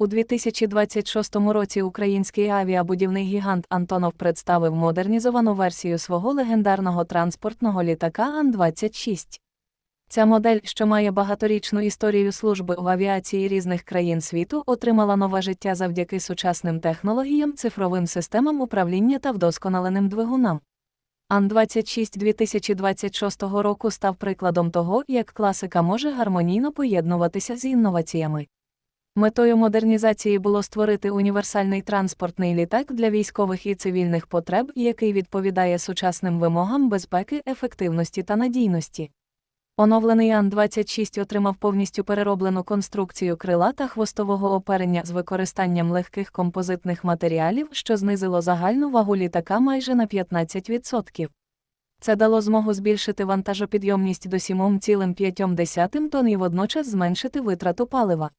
У 2026 році український авіабудівний гігант Антонов представив модернізовану версію свого легендарного транспортного літака Ан-26. Ця модель, що має багаторічну історію служби в авіації різних країн світу, отримала нове життя завдяки сучасним технологіям, цифровим системам управління та вдосконаленим двигунам. Ан-26 2026 року став прикладом того, як класика може гармонійно поєднуватися з інноваціями. Метою модернізації було створити універсальний транспортний літак для військових і цивільних потреб, який відповідає сучасним вимогам безпеки, ефективності та надійності. Оновлений Ан-26 отримав повністю перероблену конструкцію крила та хвостового оперення з використанням легких композитних матеріалів, що знизило загальну вагу літака майже на 15%. Це дало змогу збільшити вантажопідйомність до 7,5 тонн і водночас зменшити витрату палива.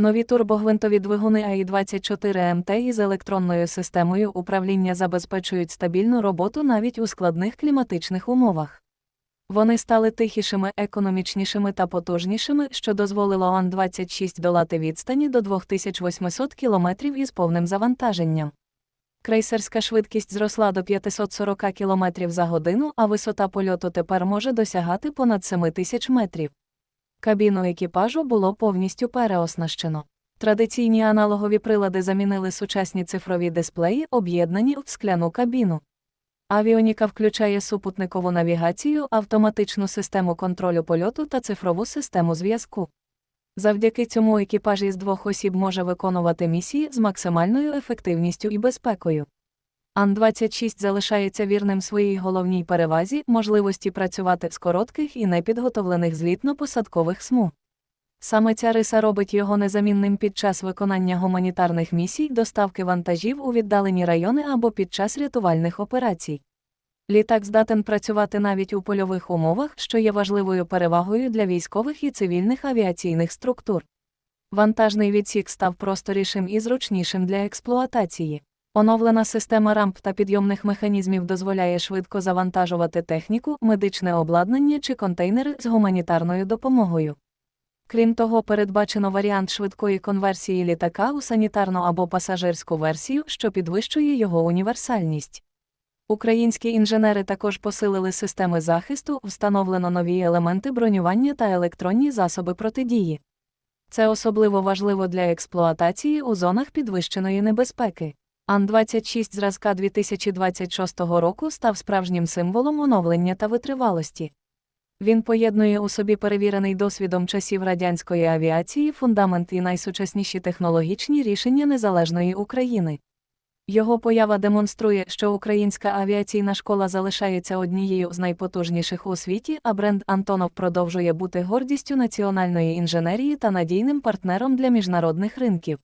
Нові турбогвинтові двигуни АІ-24МТ із електронною системою управління забезпечують стабільну роботу навіть у складних кліматичних умовах. Вони стали тихішими, економічнішими та потужнішими, що дозволило Ан-26 долати відстані до 2800 км із повним завантаженням. Крейсерська швидкість зросла до 540 км за годину, а висота польоту тепер може досягати понад 7000 метрів. Кабіну екіпажу було повністю переоснащено. Традиційні аналогові прилади замінили сучасні цифрові дисплеї, об'єднані в скляну кабіну. Авіоніка включає супутникову навігацію, автоматичну систему контролю польоту та цифрову систему зв'язку. Завдяки цьому екіпаж із двох осіб може виконувати місії з максимальною ефективністю і безпекою. Ан-26 залишається вірним своїй головній перевазі можливості працювати з коротких і непідготовлених злітно-посадкових смуг. Саме ця риса робить його незамінним під час виконання гуманітарних місій, доставки вантажів у віддалені райони або під час рятувальних операцій. Літак здатен працювати навіть у польових умовах, що є важливою перевагою для військових і цивільних авіаційних структур. Вантажний відсік став просторішим і зручнішим для експлуатації. Оновлена система рамп та підйомних механізмів дозволяє швидко завантажувати техніку, медичне обладнання чи контейнери з гуманітарною допомогою. Крім того, передбачено варіант швидкої конверсії літака у санітарну або пасажирську версію, що підвищує його універсальність. Українські інженери також посилили системи захисту, встановлено нові елементи бронювання та електронні засоби протидії. Це особливо важливо для експлуатації у зонах підвищеної небезпеки. Ан-26 зразка 2026 року став справжнім символом оновлення та витривалості. Він поєднує у собі перевірений досвідом часів радянської авіації фундамент і найсучасніші технологічні рішення незалежної України. Його поява демонструє, що українська авіаційна школа залишається однією з найпотужніших у світі, а бренд Антонов продовжує бути гордістю національної інженерії та надійним партнером для міжнародних ринків.